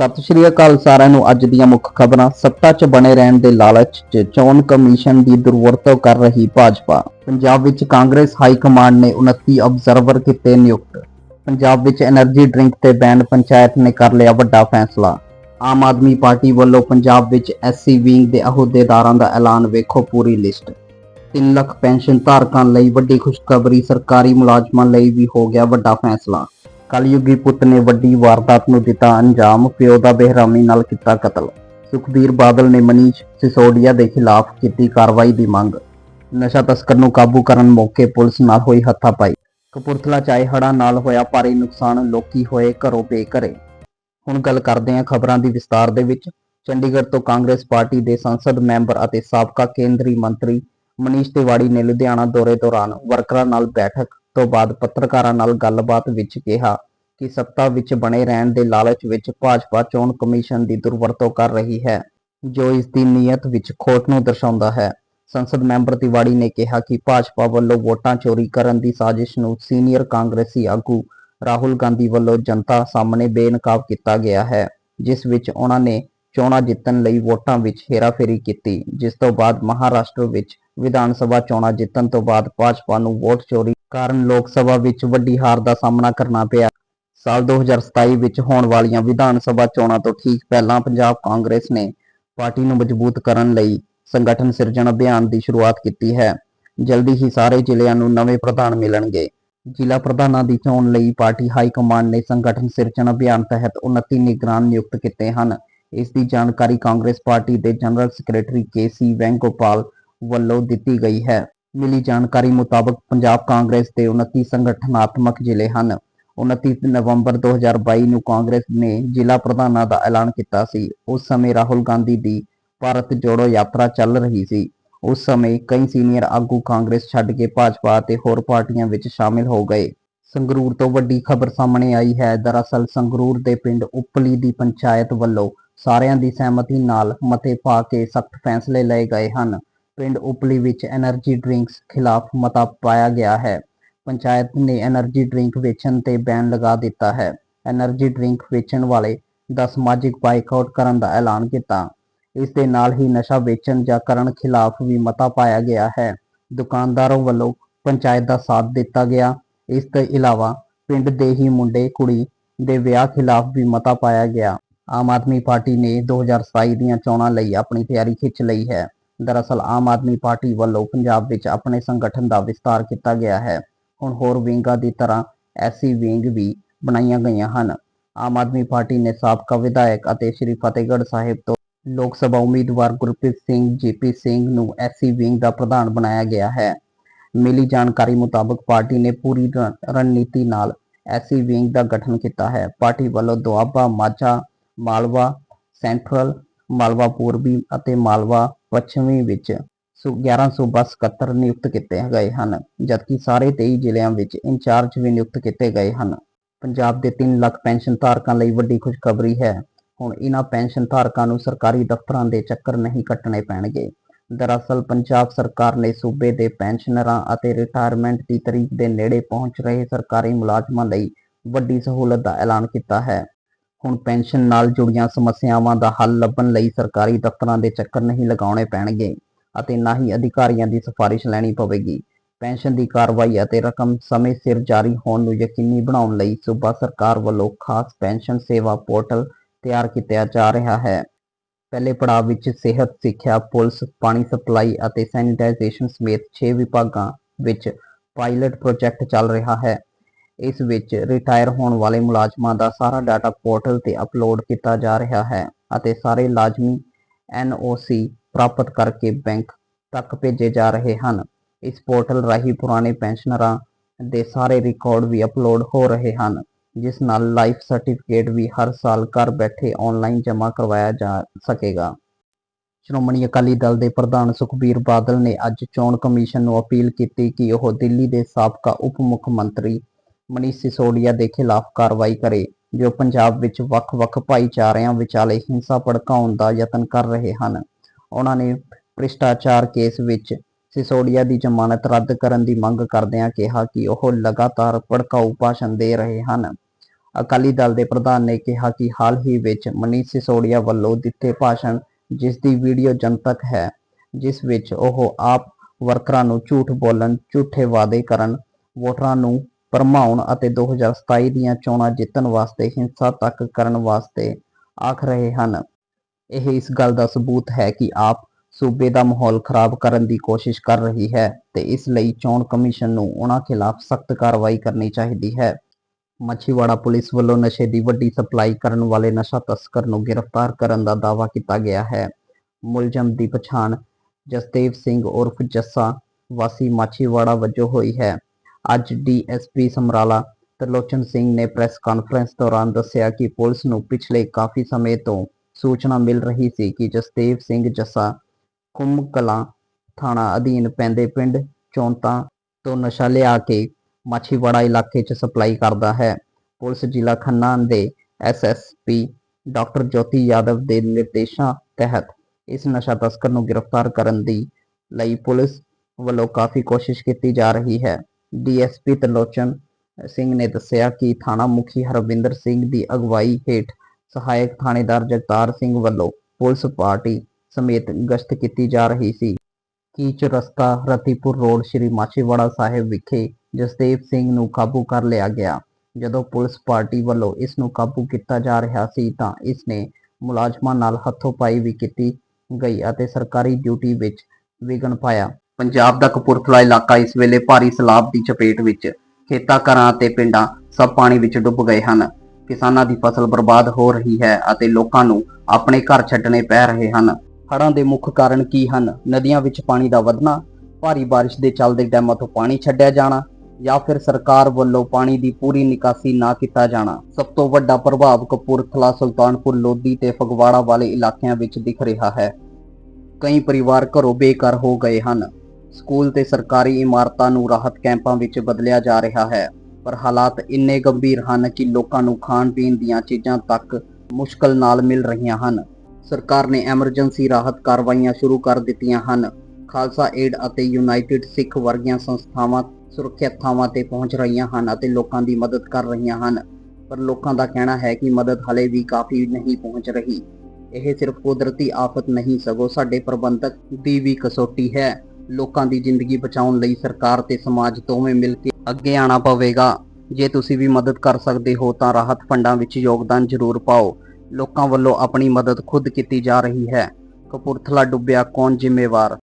ਸਤਿ ਸ਼੍ਰੀ ਅਕਾਲ ਸਾਰਿਆਂ ਨੂੰ। ਅੱਜ ਦੀਆਂ ਮੁੱਖ ਖਬਰਾਂ, ਸੱਤਾ 'ਚ ਬਣੇ ਰਹਿਣ ਦੇ ਲਾਲਚ 'ਚ ਚੋਣ ਕਮਿਸ਼ਨ ਦੀ ਦੁਰਵਰਤੋਂ ਕਰ ਰਹੀ ਭਾਜਪਾ। ਪੰਜਾਬ ਵਿੱਚ ਕਾਂਗਰਸ ਹਾਈ ਕਮਾਂਡ ਨੇ 29 ਅਬਜ਼ਰਵਰ ਕੀਤੇ ਨਿਯੁਕਤ। ਪੰਜਾਬ ਵਿੱਚ એનર્ਜੀ ਡਰਿੰਕ ਤੇ ਬੈਨ ਪੰਚਾਇਤ ਨੇ ਕਰ ਲਿਆ ਵੱਡਾ ਫੈਸਲਾ। ਆਮ ਆਦਮੀ ਪਾਰਟੀ ਵੱਲੋਂ ਪੰਜਾਬ ਵਿੱਚ ਐਸਸੀ ਵਿੰਗ ਦੇ ਅਹੁਦੇਦਾਰਾਂ ਦਾ ਐਲਾਨ ਵੇਖੋ ਪੂਰੀ ਲਿਸਟ। 3 ਲੱਖ ਪੈਨਸ਼ਨ ਧਾਰਕਾਂ ਲਈ ਵੱਡੀ ਖੁਸ਼ਖਬਰੀ, ਸਰਕਾਰੀ ਮੁਲਾਜ਼ਮਾਂ ਲਈ ਵੀ ਹੋ ਗਿਆ ਵੱਡਾ ਫੈਸਲਾ। ਕਲਯੁਗੀ ਪੁੱਤ ਨੇ ਵੱਡੀ ਵਾਰਦਾਤ ਨੂੰ ਦਿੱਤਾ ਅੰਜਾਮ, ਪਿਓ ਦਾ ਬੇਰਹਿਮੀ ਨਾਲ ਕੀਤਾ ਕਤਲ। ਸੁਖਬੀਰ ਬਾਦਲ ਨੇ ਮਨੀਸ਼ ਸਿਸੋਡੀਆ ਦੇ ਖਿਲਾਫ ਕੀਤੀ ਕਾਰਵਾਈ ਦੀ ਮੰਗ। ਨਸ਼ਾ ਤਸਕਰ ਨੂੰ ਕਾਬੂ ਕਰਨ ਮੌਕੇ ਪੁਲਿਸ ਨਾਲ ਹੋਈ ਹੱਥਾਪਾਈ। ਕਪੂਰਥਲਾ ਚਾਏ ਹੜ੍ਹਾਂ ਨਾਲ ਹੋਇਆ ਭਾਰੀ ਨੁਕਸਾਨ, ਲੋਕੀ ਹੋਏ ਘਰੋਂ ਬੇਘਰੇ। ਹੁਣ ਗੱਲ ਕਰਦੇ ਹਾਂ ਖਬਰਾਂ ਦੀ ਵਿਸਤਾਰ ਦੇ ਵਿੱਚ। ਚੰਡੀਗੜ੍ਹ ਤੋਂ ਕਾਂਗਰਸ ਪਾਰਟੀ ਦੇ ਸੰਸਦ ਮੈਂਬਰ ਅਤੇ ਸਾਬਕਾ ਕੇਂਦਰੀ ਮੰਤਰੀ ਮਨੀਸ਼ ਤਿਵਾੜੀ ਨੇ ਲੁਧਿਆਣਾ ਦੌਰੇ ਦੌਰਾਨ ਵਰਕਰਾਂ ਨਾਲ ਬੈਠਕ ਤੋਂ ਬਾਅਦ ਪੱਤਰਕਾਰਾਂ ਨਾਲ ਗੱਲਬਾਤ ਵਿੱਚ ਕਿਹਾ ਕਿ ਸੱਤਾ ਵਿੱਚ ਬਣੇ ਰਹਿਣ ਦੇ ਲਾਲਚ ਵਿੱਚ ਭਾਜਪਾ ਚੋਣ ਕਮਿਸ਼ਨ ਦੀ ਦੁਰਵਰਤੋਂ ਕਰ ਰਹੀ ਹੈ, ਜੋ ਇਸ ਦੀ ਨੀਅਤ ਵਿੱਚ ਖੋਟ ਨੂੰ ਦਰਸਾਉਂਦਾ ਹੈ। ਸੰਸਦ ਮੈਂਬਰ ਤਿਵਾੜੀ ਨੇ ਕਿਹਾ ਕਿ ਭਾਜਪਾ ਵੱਲੋਂ ਵੋਟਾਂ ਚੋਰੀ ਕਰਨ ਦੀ ਸਾਜ਼ਿਸ਼ ਨੂੰ ਸੀਨੀਅਰ ਕਾਂਗਰਸੀ ਆਗੂ ਰਾਹੁਲ ਗਾਂਧੀ ਵੱਲੋਂ ਜਨਤਾ ਸਾਹਮਣੇ ਬੇਨਕਾਬ ਕੀਤਾ ਗਿਆ ਹੈ, ਜਿਸ ਵਿੱਚ ਉਹਨਾਂ ਨੇ ਚੋਣਾਂ ਜਿੱਤਣ ਲਈ ਵੋਟਾਂ ਵਿੱਚ ਹੇਰਾਫੇਰੀ ਕੀਤੀ, ਜਿਸ ਤੋਂ ਬਾਅਦ ਮਹਾਰਾਸ਼ਟਰ ਵਿੱਚ ਵਿਧਾਨ ਸਭਾ ਚੋਣਾਂ ਜਿੱਤਣ ਤੋਂ ਬਾਅਦ ਭਾਜਪਾ ਨੂੰ ਵੋਟ ਚੋਰੀ ਕਾਰਨ ਲੋਕ ਸਭਾ ਵਿੱਚ ਵੱਡੀ ਹਾਰ ਦਾ ਸਾਹਮਣਾ ਕਰਨਾ ਪਿਆ। ਸਾਲ 2027 ਵਿੱਚ ਹੋਣ ਵਾਲੀਆਂ ਵਿਧਾਨ ਸਭਾ ਚੋਣਾਂ ਤੋਂ ਠੀਕ ਪਹਿਲਾਂ ਪੰਜਾਬ ਕਾਂਗਰਸ ਨੇ ਪਾਰਟੀ ਨੂੰ ਮਜ਼ਬੂਤ ਕਰਨ ਲਈ ਸੰਗਠਨ ਸਿਰਜਣ ਅਭਿਆਨ ਦੀ ਸ਼ੁਰੂਆਤ ਕੀਤੀ ਹੈ। ਜਲਦੀ ਹੀ ਸਾਰੇ ਜ਼ਿਲ੍ਹਿਆਂ ਨੂੰ ਨਵੇਂ ਪ੍ਰਧਾਨ ਮਿਲਣਗੇ। ਜ਼ਿਲ੍ਹਾ ਪ੍ਰਧਾਨਾਂ ਦੀ ਚੋਣ ਲਈ ਪਾਰਟੀ ਹਾਈ ਕਮਾਂਡ ਨੇ ਸੰਗਠਨ ਸਿਰਜਣ ਅਭਿਆਨ ਤਹਿਤ 29 ਨਿਗਰਾਨ ਨਿਯੁਕਤ ਕੀਤੇ ਹਨ। ਇਸ ਦੀ ਜਾਣਕਾਰੀ ਕਾਂਗਰਸ ਪਾਰਟੀ ਦੇ ਜਨਰਲ ਸੈਕਟਰੀ ਕੇਸੀ ਵੈਂਗੋਪਾਲ ਵੱਲੋਂ ਦਿੱਤੀ ਗਈ ਹੈ। ਮਿਲੀ ਜਾਣਕਾਰੀ ਮੁਤਾਬਕ ਪੰਜਾਬ ਕਾਂਗਰਸ ਦੇ 29 ਸੰਗਠਨਾਤਮਕ ਜ਼ਿਲ੍ਹੇ ਹਨ। 29 ਨਵੰਬਰ 2022 ਨੂੰ ਕਾਂਗਰਸ ਨੇ ਜ਼ਿਲ੍ਹਾ ਪ੍ਰਧਾਨਾਂ ਦਾ ਐਲਾਨ ਕੀਤਾ ਸੀ। ਉਸ ਸਮੇਂ ਰਾਹੁਲ ਗਾਂਧੀ ਦੀ ਭਾਰਤ ਜੋੜੋ ਯਾਤਰਾ ਚੱਲ ਰਹੀ ਸੀ। ਉਸ ਸਮੇਂ ਕਈ ਸੀਨੀਅਰ ਆਗੂ ਕਾਂਗਰਸ ਛੱਡ ਕੇ ਭਾਜਪਾ ਅਤੇ ਹੋਰ ਪਾਰਟੀਆਂ ਵਿੱਚ ਸ਼ਾਮਿਲ ਹੋ ਗਏ। ਸੰਗਰੂਰ ਤੋਂ ਵੱਡੀ ਖਬਰ ਸਾਹਮਣੇ ਆਈ ਹੈ। ਦਰਅਸਲ ਸੰਗਰੂਰ ਦੇ ਪਿੰਡ ਉਪਲੀ ਦੀ ਪੰਚਾਇਤ ਵੱਲੋਂ ਸਾਰਿਆਂ ਦੀ ਸਹਿਮਤੀ ਨਾਲ ਮਤੇ ਪਾ ਕੇ ਸਖਤ ਫੈਸਲੇ ਲਏ ਗਏ ਹਨ। ਪਿੰਡ ਉਪਲੀ ਵਿੱਚ એનર્ਜੀ ਡਰਿੰਕਸ ਖਿਲਾਫ ਮਤਾ ਪਾਇਆ ਗਿਆ ਹੈ। ਪੰਚਾਇਤ ਨੇ એનર્ਜੀ ਡਰਿੰਕ ਵੇਚਣ ਤੇ ਬੈਨ ਲਗਾ ਦਿੱਤਾ ਹੈ। એનર્ਜੀ ਡਰਿੰਕ ਵੇਚਣ ਵਾਲੇ ਦਾ ਸਮਾਜਿਕ ਬਾਈਕਾਟ ਕਰਨ ਦਾ ਐਲਾਨ ਕੀਤਾ। ਇਸ ਦੇ ਨਾਲ ਹੀ ਨਸ਼ਾ ਵੇਚਣ ਜਾਂ ਕਰਨ ਖਿਲਾਫ ਵੀ ਮਤਾ ਪਾਇਆ ਗਿਆ ਹੈ। ਦੁਕਾਨਦਾਰਾਂ ਵੱਲੋਂ ਪੰਚਾਇਤ ਦਾ ਸਾਥ ਦਿੱਤਾ ਗਿਆ। ਇਸ ਤੋਂ ਇਲਾਵਾ ਪਿੰਡ ਦੇ ਹੀ ਮੁੰਡੇ, ਕੁੜੀ ਦੇ ਵਿਆਹ ਖਿਲਾਫ ਵੀ ਮਤਾ ਪਾਇਆ ਗਿਆ। ਆਮ ਆਦਮੀ ਪਾਰਟੀ ਨੇ 2027 ਦੀਆਂ ਚੋਣਾਂ ਲਈ ਆਪਣੀ ਤਿਆਰੀ ਖਿੱਚ ਲਈ ਹੈ। ਦਰਅਸਲ ਆਮ ਆਦਮੀ ਪਾਰਟੀ ਵੱਲੋਂ ਪੰਜਾਬ ਵਿੱਚ ਆਪਣੇ ਸੰਗਠਨ ਦਾ ਵਿਸਤਾਰ ਕੀਤਾ ਗਿਆ ਹੈ। ਹੁਣ ਹੋਰ ਵਿੰਗਾਂ ਦੀ ਤਰ੍ਹਾਂ ਐਸੀ ਵਿੰਗ ਵੀ ਬਣਾਈਆਂ ਗਈਆਂ ਹਨ। ਆਮ ਆਦਮੀ ਪਾਰਟੀ ਨੇ ਸਾਬਕਾ ਵਿਧਾਇਕ ਅਤੇ ਸ਼੍ਰੀ ਫਤਿਹਗੜ੍ਹ ਸਾਹਿਬ ਤੋਂ ਲੋਕ ਸਭਾ ਉਮੀਦਵਾਰ ਗੁਰਪ੍ਰੀਤ ਸਿੰਘ, ਜੀਪੀ ਸਿੰਘ ਨੂੰ ਐਸੀ ਵਿੰਗ ਦਾ ਪ੍ਰਧਾਨ ਬਣਾਇਆ ਗਿਆ ਹੈ। ਮਿਲੀ ਜਾਣਕਾਰੀ ਮੁਤਾਬਕ ਪਾਰਟੀ ਨੇ ਪੂਰੀ ਰਣ- ਰਣਨੀਤੀ ਨਾਲ ਐਸੀ ਵਿੰਗ ਦਾ ਗਠਨ ਕੀਤਾ ਹੈ। ਪਾਰਟੀ ਵੱਲੋਂ ਦੁਆਬਾ, ਮਾਝਾ, ਮਾਲਵਾ, ਸੈਂਟਰਲ ਮਾਲਵਾ ਪੂਰਬੀ ਅਤੇ ਮਾਲਵਾ ਪੱਛਮੀ ਵਿੱਚ ਸੂ 11 ਸੂਬਾ ਸਕੱਤਰ ਨਿਯੁਕਤ ਕੀਤੇ ਗਏ ਹਨ, ਜਦਕਿ ਸਾਰੇ 23 ਜ਼ਿਲ੍ਹਿਆਂ ਵਿੱਚ ਇੰਚਾਰਜ ਵੀ ਨਿਯੁਕਤ ਕੀਤੇ ਗਏ ਹਨ। ਪੰਜਾਬ ਦੇ 3 ਲੱਖ ਪੈਨਸ਼ਨ ਧਾਰਕਾਂ ਲਈ ਵੱਡੀ ਖੁਸ਼ਖਬਰੀ ਹੈ। ਹੁਣ ਇਹਨਾਂ ਪੈਨਸ਼ਨ ਧਾਰਕਾਂ ਨੂੰ ਸਰਕਾਰੀ ਦਫ਼ਤਰਾਂ ਦੇ ਚੱਕਰ ਨਹੀਂ ਕੱਟਣੇ ਪੈਣਗੇ। ਦਰਅਸਲ, ਪੰਜਾਬ ਸਰਕਾਰ ਨੇ ਸੂਬੇ ਦੇ ਪੈਨਸ਼ਨਰਾਂ ਅਤੇ ਰਿਟਾਇਰਮੈਂਟ ਦੀ ਤਰੀਕ ਦੇ ਨੇੜੇ ਪਹੁੰਚ ਰਹੇ ਸਰਕਾਰੀ ਮੁਲਾਜ਼ਮਾਂ ਲਈ ਵੱਡੀ ਸਹੂਲਤ ਦਾ ਐਲਾਨ ਕੀਤਾ ਹੈ। ਹੁਣ ਪੈਨਸ਼ਨ ਨਾਲ ਜੁੜੀਆਂ ਸਮੱਸਿਆਵਾਂ ਦਾ ਹੱਲ ਲੱਭਣ ਲਈ ਸਰਕਾਰੀ ਦਫ਼ਤਰਾਂ ਦੇ ਚੱਕਰ ਨਹੀਂ ਲਗਾਉਣੇ ਪੈਣਗੇ ਅਤੇ ਨਾ ਹੀ ਅਧਿਕਾਰੀਆਂ ਦੀ ਸਿਫਾਰਿਸ਼ ਲੈਣੀ ਪਵੇਗੀ। ਪੈਨਸ਼ਨ ਦੀ ਕਾਰਵਾਈ ਅਤੇ ਰਕਮ ਸਮੇਂ ਸਿਰ ਜਾਰੀ ਹੋਣ ਨੂੰ ਯਕੀਨੀ ਬਣਾਉਣ ਲਈ ਸੂਬਾ ਸਰਕਾਰ ਵੱਲੋਂ ਖਾਸ ਪੈਨਸ਼ਨ ਸੇਵਾ ਪੋਰਟਲ ਤਿਆਰ ਕੀਤਾ ਜਾ ਰਿਹਾ ਹੈ। ਪਹਿਲੇ ਪੜਾਅ ਵਿੱਚ ਸਿਹਤ, ਸਿੱਖਿਆ, ਪੁਲਿਸ, ਪਾਣੀ ਸਪਲਾਈ ਅਤੇ ਸੈਨੀਟਾਈਜੇਸ਼ਨ ਸਮੇਤ 6 ਵਿਭਾਗਾਂ ਵਿੱਚ ਪਾਇਲਟ ਪ੍ਰੋਜੈਕਟ ਚੱਲ ਰਿਹਾ ਹੈ। ਇਸ ਵਿੱਚ ਰਿਟਾਇਰ ਹੋਣ ਵਾਲੇ ਮੁਲਾਜ਼ਮਾਂ ਦਾ ਸਾਰਾ ਡਾਟਾ ਪੋਰਟਲ ਤੇ ਅਪਲੋਡ ਕੀਤਾ ਜਾ ਰਿਹਾ ਹੈ ਅਤੇ ਸਾਰੇ ਲਾਜ਼ਮੀ NOC ਪ੍ਰਾਪਤ ਕਰਕੇ ਬੈਂਕ ਤੱਕ ਭੇਜੇ ਜਾ ਰਹੇ ਹਨ। ਇਸ ਪੋਰਟਲ ਰਾਹੀਂ ਪੁਰਾਣੇ ਪੈਨਸ਼ਨਰਾਂ ਦੇ ਸਾਰੇ ਰਿਕਾਰਡ ਵੀ ਅਪਲੋਡ ਹੋ ਰਹੇ ਹਨ, ਜਿਸ ਨਾਲ ਲਾਈਫ ਸਰਟੀਫਿਕੇਟ ਵੀ ਹਰ ਸਾਲ ਘਰ ਬੈਠੇ ਆਨਲਾਈਨ ਜਮ੍ਹਾਂ ਕਰਵਾਇਆ ਜਾ ਸਕੇਗਾ। ਸ਼੍ਰੋਮਣੀ ਅਕਾਲੀ ਦਲ ਦੇ ਪ੍ਰਧਾਨ ਸੁਖਬੀਰ ਬਾਦਲ ਨੇ ਅੱਜ ਚੋਣ ਕਮਿਸ਼ਨ ਨੂੰ ਅਪੀਲ ਕੀਤੀ ਕਿ ਉਹ ਦਿੱਲੀ ਦੇ ਸਾਬਕਾ ਉਪ ਮੁੱਖ ਮੰਤਰੀ ਮਨੀਸ਼ ਸਿਸੋਡੀਆ ਦੇ ਖਿਲਾਫ ਕਾਰਵਾਈ ਕਰੇ, ਜੋ ਪੰਜਾਬ ਵਿੱਚ ਵੱਖ-ਵੱਖ ਭਾਈਚਾਰਿਆਂ ਵਿਚਾਲੇ ਹਿੰਸਾ ਭੜਕਾਉਣ ਦਾ ਯਤਨ ਕਰ ਰਹੇ ਹਨ। ਉਹਨਾਂ ਨੇ ਭ੍ਰਿਸ਼ਟਾਚਾਰ ਕੇਸ ਵਿੱਚ ਸਿਸੋਡੀਆ ਦੀ ਜ਼ਮਾਨਤ ਰੱਦ ਕਰਨ ਦੀ ਮੰਗ ਕਰਦਿਆਂ ਕਿਹਾ ਕਿ ਉਹ ਲਗਾਤਾਰ ਭੜਕਾਊ ਭਾਸ਼ਣ ਦੇ ਰਹੇ ਹਨ। ਅਕਾਲੀ ਦਲ ਦੇ ਪ੍ਰਧਾਨ ਨੇ ਕਿਹਾ ਕਿ ਹਾਲ ਹੀ ਵਿੱਚ ਮਨੀਸ਼ ਸਿਸੋਡੀਆ ਵੱਲੋਂ ਦਿੱਤੇ ਭਾਸ਼ਣ, ਜਿਸ ਦੀ ਵੀਡੀਓ ਜਨਤਕ ਹੈ, ਜਿਸ ਵਿੱਚ ਉਹ ਆਪ ਵਰਕਰਾਂ ਨੂੰ ਝੂਠ ਬੋਲਣ, ਝੂਠੇ ਵਾਅਦੇ ਕਰਨ, ਵੋਟਰਾਂ ਨੂੰ ਭਰਮਾਉਣ ਅਤੇ 2027 ਦੀਆਂ ਚੋਣਾਂ ਜਿੱਤਣ ਵਾਸਤੇ ਹਿੰਸਾ ਤੱਕ ਕਰਨ ਵਾਸਤੇ ਆਖ ਰਹੇ ਹਨ। ਇਹ ਇਸ ਗੱਲ ਦਾ ਸਬੂਤ ਹੈ ਕਿ ਆਪ ਸੂਬੇ ਦਾ ਮਾਹੌਲ ਖਰਾਬ ਕਰਨ ਦੀ ਕੋਸ਼ਿਸ਼ ਕਰ ਰਹੀ ਹੈ ਤੇ ਇਸ ਲਈ ਚੋਣ ਕਮਿਸ਼ਨ ਨੂੰ ਉਹਨਾਂ ਖਿਲਾਫ ਸਖਤ ਕਾਰਵਾਈ ਕਰਨੀ ਚਾਹੀਦੀ ਹੈ। ਮੱਛੀਵਾੜਾ ਪੁਲਿਸ ਵੱਲੋਂ ਨਸ਼ੇ ਦੀ ਵੱਡੀ ਸਪਲਾਈ ਕਰਨ ਵਾਲੇ ਨਸ਼ਾ ਤਸਕਰ ਨੂੰ ਗ੍ਰਿਫਤਾਰ ਕਰਨ ਦਾ ਦਾਅਵਾ ਕੀਤਾ ਗਿਆ ਹੈ। ਮੁਲਜ਼ਮ ਦੀ ਪਛਾਣ ਜਸਦੇਵ ਸਿੰਘ ਉਰਫ ਜੱਸਾ ਵਾਸੀ ਮਾਛੀਵਾੜਾ ਵਜੋਂ ਹੋਈ ਹੈ। ਅੱਜ ਡੀਐਸਪੀ ਸਮਰਾਲਾ ਤਰਲੋਚਨ ਸਿੰਘ ਨੇ ਪ੍ਰੈਸ ਕਾਨਫਰੰਸ ਦੌਰਾਨ ਦੱਸਿਆ ਕਿ ਪੁਲਿਸ ਨੂੰ ਪਿਛਲੇ ਕਾਫੀ ਸਮੇਂ ਤੋਂ ਸੂਚਨਾ ਮਿਲ ਰਹੀ ਸੀ ਕਿ ਜਸਦੇਵ ਸਿੰਘ ਜੱਸਾ ਕੁੰਭਕਲਾਂ ਥਾਣਾ ਅਧੀਨ ਪੈਂਦੇ ਪਿੰਡ ਚੌਂਤਾ ਤੋਂ ਨਸ਼ਾ ਲਿਆ ਕੇ ਮਾਛੀਵਾੜਾ ਇਲਾਕੇ 'ਚ ਸਪਲਾਈ ਕਰਦਾ ਹੈ। ਪੁਲਿਸ ਜ਼ਿਲ੍ਹਾ ਖੰਨਾ ਦੇ ਐਸਐਸਪੀ ਡਾਕਟਰ ਜੋਤੀ ਯਾਦਵ ਦੇ ਨਿਰਦੇਸ਼ਾਂ ਤਹਿਤ ਇਸ ਨਸ਼ਾ ਤਸਕਰ ਨੂੰ ਗ੍ਰਿਫਤਾਰ ਕਰਨ ਦੀ ਲਈ ਪੁਲਿਸ ਵੱਲੋਂ ਕਾਫੀ ਕੋਸ਼ਿਸ਼ ਕੀਤੀ ਜਾ ਰਹੀ ਹੈ। ਡੀਐਸਪੀ ਤਰਲੋਚਨ ਸਿੰਘ ਨੇ ਦੱਸਿਆ ਕਿ ਥਾਣਾ ਮੁਖੀ ਹਰਵਿੰਦਰ ਸਿੰਘ ਦੀ ਅਗਵਾਈ ਹੇਠ ਸਹਾਇਕ ਥਾਣੇਦਾਰ ਜਗਤਾਰ ਸਿੰਘ ਵੱਲੋਂ ਪੁਲਿਸ ਪਾਰਟੀ ਸਮੇਤ ਗਸ਼ਤ ਕੀਤੀ ਜਾ ਰਹੀ ਸੀ। ਕੀਚ ਰਸਤਾ ਰਤੀਪੁਰ ਰੋਡ ਸ਼੍ਰੀ ਮਾਛੀਵਾੜਾ ਸਾਹਿਬ ਵਿਖੇ ਜਸਦੇਵ ਸਿੰਘ ਨੂੰ ਕਾਬੂ ਕਰ ਲਿਆ ਗਿਆ। ਜਦੋਂ ਪੁਲਿਸ ਪਾਰਟੀ ਵੱਲੋਂ ਇਸ ਨੂੰ ਕਾਬੂ ਕੀਤਾ ਜਾ ਰਿਹਾ ਸੀ ਤਾਂ ਇਸ ਨੇ ਮੁਲਾਜ਼ਮਾਂ ਨਾਲ ਹੱਥੋਂ-ਪਾਈ ਵੀ ਕੀਤੀ ਗਈ ਅਤੇ ਸਰਕਾਰੀ ਡਿਊਟੀ ਵਿੱਚ ਵਿਘਨ ਪਾਇਆ। ਪੰਜਾਬ ਦਾ ਕਪੂਰਥਲਾ ਇਲਾਕਾ ਇਸ ਵੇਲੇ ਭਾਰੀ ਸਲਾਬ ਦੀ ਚਪੇਟ ਵਿੱਚ, ਖੇਤਾਂ, ਘਰਾਂ ਅਤੇ ਪਿੰਡਾਂ ਸਭ ਪਾਣੀ ਵਿੱਚ ਡੁੱਬ ਗਏ ਹਨ। ਕਿਸਾਨਾਂ ਦੀ ਫਸਲ ਬਰਬਾਦ ਹੋ ਰਹੀ ਹੈ ਅਤੇ ਲੋਕਾਂ ਨੂੰ ਆਪਣੇ ਘਰ ਛੱਡਣੇ ਪੈ ਰਹੇ ਹਨ। ਹੜ੍ਹਾਂ ਦੇ ਮੁੱਖ ਕਾਰਨ ਕੀ ਹਨ? ਨਦੀਆਂ ਵਿੱਚ ਪਾਣੀ ਦਾ ਵਧਣਾ, ਭਾਰੀ ਬਾਰਿਸ਼ ਦੇ ਚੱਲਦੇ ਡੈਮਾਂ ਤੋਂ ਪਾਣੀ ਛੱਡਿਆ ਜਾਣਾ ਜਾਂ ਫਿਰ ਸਰਕਾਰ ਵੱਲੋਂ ਪਾਣੀ ਦੀ ਪੂਰੀ ਨਿਕਾਸੀ ਨਾ ਕੀਤਾ ਜਾਣਾ? ਸਭ ਤੋਂ ਵੱਡਾ ਪ੍ਰਭਾਵ ਕਪੂਰਥਲਾ, ਸੁਲਤਾਨਪੁਰ, ਲੋਧੀ ਤੇ ਫਗਵਾੜਾ ਵਾਲੇ ਇਲਾਕਿਆਂ ਵਿੱਚ ਦਿਖ ਰਿਹਾ ਹੈ। ਕਈ ਪਰਿਵਾਰ ਘਰੋਂ ਬੇਘਰ ਹੋ ਗਏ ਹਨ। ਸਕੂਲ ਤੇ ਸਰਕਾਰੀ ਇਮਾਰਤਾਂ ਨੂੰ ਰਾਹਤ ਕੈਂਪਾਂ ਵਿੱਚ ਬਦਲਿਆ ਜਾ ਰਿਹਾ ਹੈ, ਪਰ ਹਾਲਾਤ ਇੰਨੇ ਗੰਭੀਰ ਹਨ ਕਿ ਲੋਕਾਂ ਨੂੰ ਖਾਣ ਪੀਣ ਦੀਆਂ ਚੀਜ਼ਾਂ ਤੱਕ ਮੁਸ਼ਕਲ ਨਾਲ ਮਿਲ ਰਹੀਆਂ ਹਨ। ਸਰਕਾਰ ਨੇ ਐਮਰਜੈਂਸੀ ਰਾਹਤ ਕਾਰਵਾਈਆਂ ਸ਼ੁਰੂ ਕਰ ਦਿੱਤੀਆਂ ਹਨ। ਖਾਲਸਾ ਏਡ ਅਤੇ ਯੂਨਾਈਟਿਡ ਸਿੱਖ ਵਰਗੀਆਂ ਸੰਸਥਾਵਾਂ ਸੁਰੱਖਿਅਤ ਥਾਵਾਂ ਤੇ ਪਹੁੰਚ ਰਹੀਆਂ ਹਨ ਅਤੇ ਲੋਕਾਂ ਦੀ ਮਦਦ ਕਰ ਰਹੀਆਂ ਹਨ। ਪਰ ਲੋਕਾਂ ਦਾ ਕਹਿਣਾ ਹੈ ਕਿ ਮਦਦ ਹਲੇ ਵੀ ਕਾਫੀ ਨਹੀਂ ਪਹੁੰਚ ਰਹੀ। ਇਹ ਸਿਰਫ ਕੁਦਰਤੀ ਆਫਤ ਨਹੀਂ, ਸਗੋਂ ਸਾਡੇ ਪ੍ਰਬੰਧਕ ਦੀ ਵੀ ਕਸੌਟੀ ਹੈ। ਲੋਕਾਂ ਦੀ ਜ਼ਿੰਦਗੀ ਬਚਾਉਣ ਲਈ ਸਰਕਾਰ ਤੇ ਸਮਾਜ ਦੋਵੇਂ ਮਿਲ ਕੇ ਅੱਗੇ ਆਣਾ ਪਵੇਗਾ। ਜੇ ਤੁਸੀਂ ਵੀ ਮਦਦ ਕਰ ਸਕਦੇ ਹੋ ਤਾਂ ਰਾਹਤ ਫੰਡਾਂ ਵਿੱਚ ਯੋਗਦਾਨ ਜ਼ਰੂਰ ਪਾਓ। ਲੋਕਾਂ ਵੱਲੋਂ ਆਪਣੀ ਮਦਦ ਖੁਦ ਕੀਤੀ ਜਾ ਰਹੀ ਹੈ। ਕਪੂਰਥਲਾ ਡੁੱਬਿਆ ਕੌਣ ਜ਼ਿੰਮੇਵਾਰ?